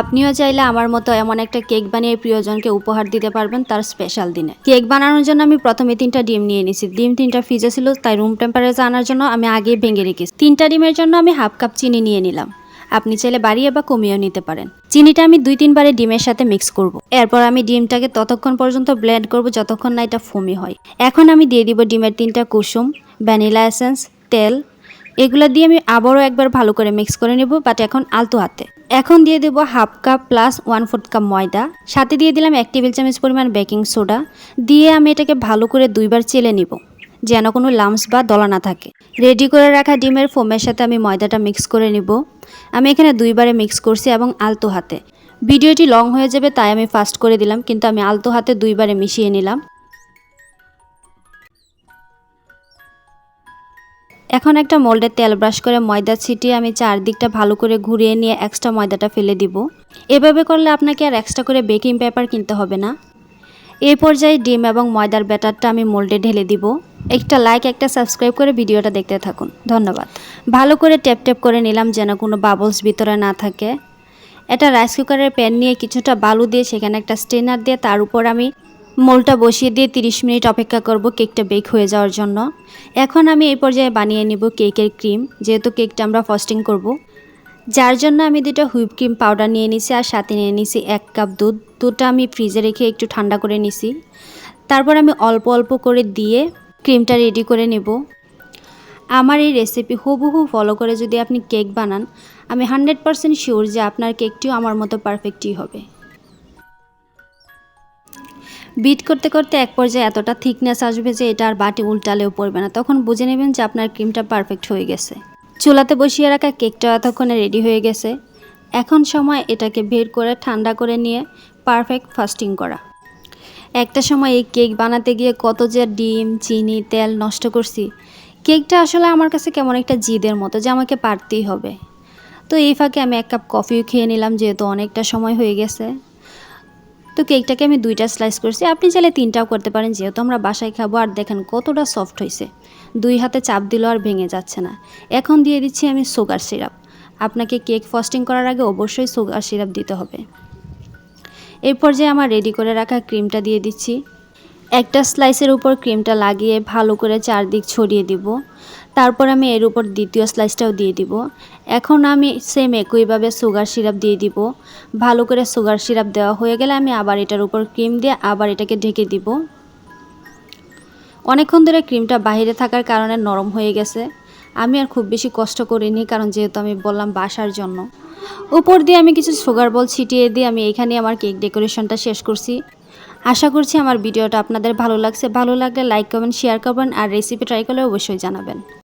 আপনিও চাইলে আমার মতো এমন একটা কেক বানিয়ে প্রিয়জনকে উপহার দিতে পারবেন তার স্পেশাল দিনে। কেক বানানোর জন্য আমি প্রথমে তিনটা ডিম নিয়ে নিয়েছি ডিম তিনটা ফ্রিজে ছিল, তাই রুম টেম্পারেচার আনার জন্য আমি আগে ভেঙে রেখেছি। তিনটা ডিমের জন্য আমি হাফ কাপ চিনি নিয়ে নিলাম। আপনি চাইলে বাড়িয়ে বা কমিয়েও নিতে পারেন। চিনিটা আমি দুই তিনবারে ডিমের সাথে মিক্স করব। এরপর আমি ডিমটাকে ততক্ষণ পর্যন্ত ব্লেন্ড করব যতক্ষণ না এটা ফমি হয়। এখন আমি দিয়ে দিব ডিমের তিনটা কুসুম ভ্যানিলা এসেন্স তেল। এগুলো দিয়ে আমি আবারও একবার ভালো করে মিক্স করে নেব বাট এখন আলতো হাতে। এখন দিয়ে দেবো half cup plus one fourth cup ময়দা। সাথে দিয়ে দিলাম এক টেবিল চামচ পরিমাণ বেকিং সোডা দিয়ে আমি এটাকে ভালো করে দুইবার চেলে নিব, যেন কোনো লামস বা দলা না থাকে। রেডি করে রাখা ডিমের ফোমের সাথে আমি ময়দাটা মিক্স করে নিব। আমি এখানে দুইবারে মিক্স করছি এবং আলতো হাতে। ভিডিওটি লং হয়ে যাবে, তাই আমি ফাস্ট করে দিলাম, কিন্তু আমি আলতো হাতে দুইবারে মিশিয়ে নিলাম। এখন একটা মোল্ডে তেল ব্রাশ করে ময়দা ছিটিয়ে আমি চারদিকটা ভালো করে ঘুরিয়ে নিয়ে এক্সট্রা ময়দাটা ফেলে দিব। এভাবে করলে আপনাকে আর এক্সট্রা করে বেকিং পেপার কিনতে হবে না। এই পর্যায়ে ডিম এবং ময়দার ব্যাটারটা আমি মোল্ডে ঢেলে দিব। একটা লাইক একটা সাবস্ক্রাইব করে ভিডিওটা দেখতে থাকুন। ধন্যবাদ। ভালো করে ট্যাপ ট্যাপ করে নিলাম যেন কোনো বাবলস ভিতরে না থাকে। এটা রাইস কুকারের প্যান নিয়ে কিছুটা বালু দিয়ে সেখানে একটা স্টেনার দিয়ে তার উপর আমি মোলটা বসিয়ে দিয়ে 30 মিনিট অপেক্ষা করব কেকটা বেক হয়ে যাওয়ার জন্য। এখন আমি এই পর্যায়ে বানিয়ে নিব কেকের ক্রিম, যেহেতু কেকটা আমরা ফস্টিং করব। যার জন্য আমি দুটো হুইপ ক্রিম পাউডার নিয়ে নিছি আর সাথে নিয়ে নিছি এক কাপ দুধ। দুধটা আমি ফ্রিজে রেখে একটু ঠান্ডা করে নিছি। তারপর আমি অল্প অল্প করে দিয়ে ক্রিমটা রেডি করে নেব। আমার এই রেসিপি হুবহু ফলো করে যদি আপনি কেক বানান, আমি হান্ড্রেড পারসেন্ট শিওর যে আপনার কেকটিও আমার মতো পারফেক্টই হবে। বিট করতে করতে এক পর্যায়ে এতটা থিকনেস আসবে যে এটা আর বাটি উল্টালেও পড়বে না। তখন বুঝে নেবেন যে আপনার ক্রিমটা পারফেক্ট হয়ে গেছে। চুলাতে বসিয়ে রাখা কেকটা এতক্ষণে রেডি হয়ে গেছে। এখন সময় এটাকে বের করে ঠান্ডা করে নিয়ে পারফেক্ট ফাস্টিং করা। একটা সময় এই কেক বানাতে গিয়ে কত যে ডিম, চিনি, তেল নষ্ট করছি। কেকটা আসলে আমার কাছে কেমন একটা জিদের মতো যে আমাকে পারতেই হবে। তো এই ফাঁকে আমি এক কাপ কফিও খেয়ে নিলাম যেহেতু অনেকটা সময় হয়ে গেছে। তো কেকটাকে আমি দুইটা স্লাইস করছি। আপনি চাইলে তিনটাও করতে পারেন, যেহেতু আমরা বাসায় খাব আর দেখেন কতটা সফট হয়েছে দুই হাতে চাপ দিল আর ভেঙে যাচ্ছে না। এখন দিয়ে দিচ্ছি আমি সুগার সিরাপ আপনাকে কেক ফস্টিং করার আগে অবশ্যই সুগার সিরাপ দিতে হবে। এরপর যে আমার রেডি করে রাখা ক্রিমটা দিয়ে দিচ্ছি। একটা স্লাইসের উপর ক্রিমটা লাগিয়ে ভালো করে চারদিক ছড়িয়ে দিব। তারপর আমি এর উপর দ্বিতীয় স্লাইসটাও দিয়ে দিব। এখন আমি সেম একইভাবে সুগার সিরাপ দিয়ে দিব। ভালো করে সুগার সিরাপ দেওয়া হয়ে গেলে আমি আবার এটার উপর ক্রিম দিয়ে আবার এটাকে ঢেকে দিব। অনেকক্ষণ ধরে ক্রিমটা বাইরে থাকার কারণে নরম হয়ে গেছে। আমি আর খুব বেশি কষ্ট করিনি কারণ যেহেতু আমি বললাম বাসার জন্য। উপর দিয়ে আমি কিছু সুগার বল ছিটিয়ে দিয়ে আমি এখানে আমার কেক ডেকোরেশনটা শেষ করছি। আশা করছি আমার ভিডিওটা আপনাদের ভালো লাগছে। ভালো লাগলে লাইক কমেন্ট শেয়ার করবেন আর রেসিপি ট্রাই করলে অবশ্যই জানাবেন।